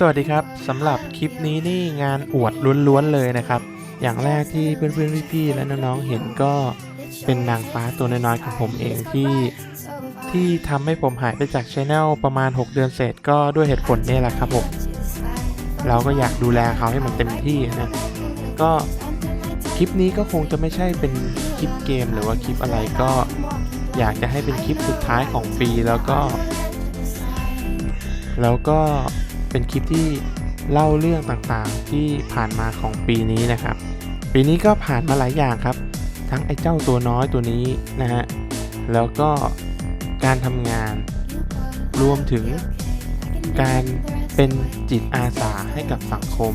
สวัสดีครับสำหรับคลิปนี้นี่งานอวดล้วนๆเลยนะครับ อย่างแรกที่เพื่อนๆพี่ๆและน้องๆเห็นก็เป็นนางฟ้าตัวน้อยๆของผมเองที่ ที่ทำให้ผมหายไปจากช anel ประมาณ 6 เดือนเศษก็ด้วยเหตุผลนี่แหละครับผมเราก็อยากดูแลเขาให้มันเต็มที่นะก็คลิปนี้ก็คงจะไม่ใช่เป็นคลิปเกมหรือว่าคลิปอะไรก็อยากจะให้เป็นคลิปสุดท้ายของปีแล้วก็ แล้วก็ เป็นคลิปที่เล่าเรื่องต่างๆ ที่ผ่านมาของปีนี้นะครับ ปีนี้ก็ผ่านมาหลายอย่างครับ ทั้งไอ้เจ้าตัวน้อยตัวนี้นะฮะ แล้วก็การทำงาน รวมถึงการเป็นจิตอาสาให้กับสังคม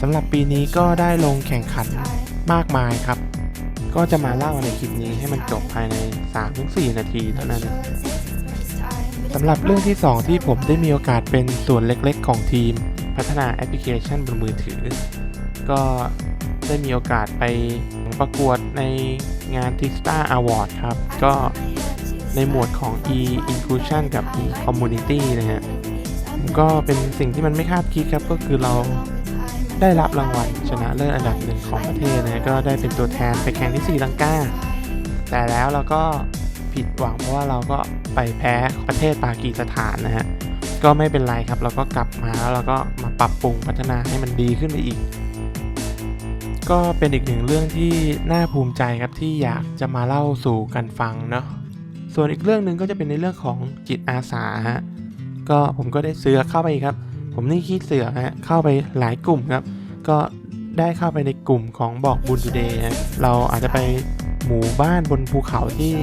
สำหรับปีนี้ก็ได้ลงแข่งขันมากมายครับ ก็จะมาเล่าในคลิปนี้ให้มันจบภายใน 3-4 นาทีเท่านั้น สำหรับเรื่องที่ 2 ที่ผมได้มีโอกาสเป็นส่วนเล็กๆ ของทีม พัฒนาแอปพลิเคชันบนมือถือ ก็ได้มีโอกาสไปประกวดในงาน t i x t a Award ครับ ก็ในหมวดของ e inclusion กับ e community นะฮะก็เป็นสิ่งที่มันไม่คาดคิดครับ ก็คือเราได้รับรางวัลชนะเลิศอันดับหนึ่งของประเทศนะฮะก็ได้เป็นตัวแทนไปแข่งที่ศรีลังกาแต่แล้วเราก็ ผิดหวังเพราะว่าเราก็ไปแพ้ประเทศปากีสถานนะฮะก็ไม่เป็นไรครับ เราก็กลับมาแล้วเราก็มาปรับปรุงพัฒนาให้มันดีขึ้นไปอีก ก็เป็นอีกหนึ่งเรื่องที่น่าภูมิใจครับที่อยากจะมาเล่าสู่กันฟังเนาะส่วนอีกเรื่องหนึ่งก็จะเป็นในเรื่องของจิตอาสาฮะก็ผมก็ได้เสือเข้าไปครับ ผมนี่คิดเสือฮะเข้าไปหลายกลุ่มครับ ก็ได้เข้าไปในกลุ่มของบอกบุญทูเดย์เราอาจจะไปหมู่บ้านบนภูเขาที่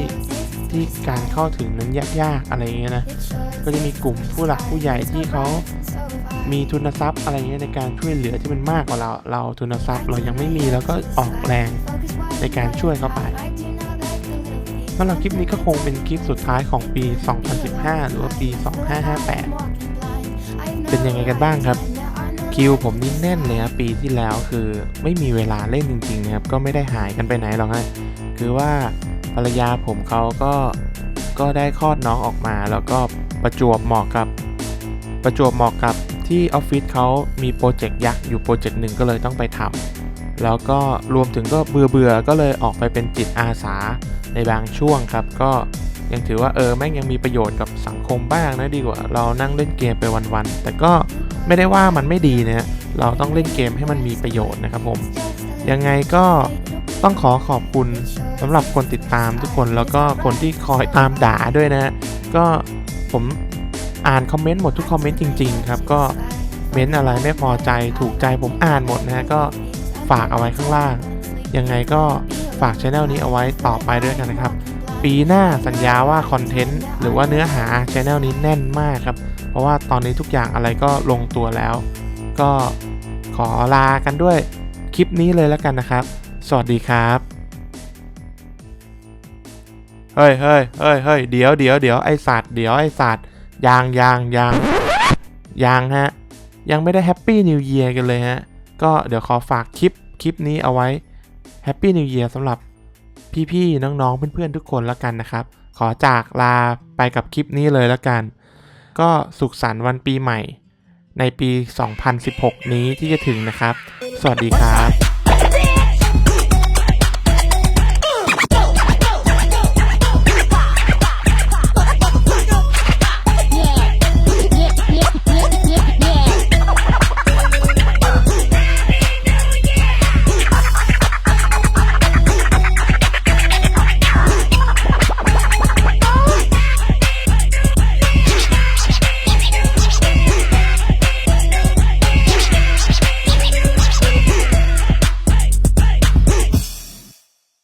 ที่การเข้าถึงนั้นยากๆอะไรอย่างเงี้ยนะ ก็จะมีกลุ่มผู้หลักผู้ใหญ่ที่เขามีทุนทรัพย์อะไรเงี้ยในการช่วยเหลือที่มันมากกว่าเรา เราทุนทรัพย์เรายังไม่มีแล้วก็ออกแรงในการช่วยเขาไปสำหรับคลิปนี้ก็คงเป็นคลิปสุดท้ายของปี 2015 หรือว่าปี 2558 เป็นยังไงกันบ้างครับ คิวผมนี่แน่นเลยครับปีที่แล้วคือไม่มีเวลาเล่นจริงๆนะครับ ก็ไม่ได้หายกันไปไหนหรอกฮะ คือว่า ภรรยาผมเขาก็ก็ได้คลอดน้องออกมา แล้วก็ประจวบเหมาะกับ ประจวบเหมาะกับที่ออฟฟิศเขามีโปรเจกต์ยักษ์อยู่โปรเจกต์หนึ่งก็เลยต้องไปทำแล้วก็รวมถึงก็เบื่อเบื่อก็เลยออกไปเป็นจิตอาสาในบางช่วงครับ ก็ยังถือว่าเออแม่งยังมีประโยชน์กับสังคมบ้างนะดีกว่า เรานั่งเล่นเกมไปวันๆแต่ก็ไม่ได้ว่ามันไม่ดีนะเราต้องเล่นเกมให้มันมีประโยชน์นะครับผมยังไงก็ ต้องขอขอบคุณสำหรับคนติดตามทุกคนแล้วก็คนที่คอยตามด่าด้วยนะฮะก็ผมอ่านคอมเมนต์หมดทุกคอมเมนต์จริง ๆ ครับ ก็เม้นต์อะไรไม่พอใจถูกใจผมอ่านหมดนะฮะก็ฝากเอาไว้ข้างล่าง ยังไงก็ฝากช anel นี้เอาไว้ต่อไปด้วยกันนะครับ ปีหน้าสัญญาว่าคอนเทนต์หรือว่าเนื้อหาช anel นี้แน่นมากครับ เพราะว่าตอนนี้ทุกอย่างอะไรก็ลงตัวแล้ว ก็ขอลากันด้วยคลิปนี้เลยแล้วกันนะครับ สวัสดีครับ เฮ้ยเฮ้ยเฮ้ยเฮ้ยเดี๋ยวเดี๋ยวเดี๋ยวไอสัตว์เดี๋ยวไอสัตว์ยางยางยางยางฮะ ยังไม่ได้แฮปปี้นิว e ย r กันเลยฮะ ก็เดี๋ยวขอฝากคลิปคลิปนี้เอาไว้แฮปปี้นิว e ย r สำหรับพี่ๆน้องๆเพื่อนๆทุกคนแล้วกันนะครับ ขอจากลาไปกับคลิปนี้เลยแล้วกัน ก็สุขสันต์วันปีใหม่ ในปี 2016 นี้ที่จะถึงนะครับ สวัสดีครับ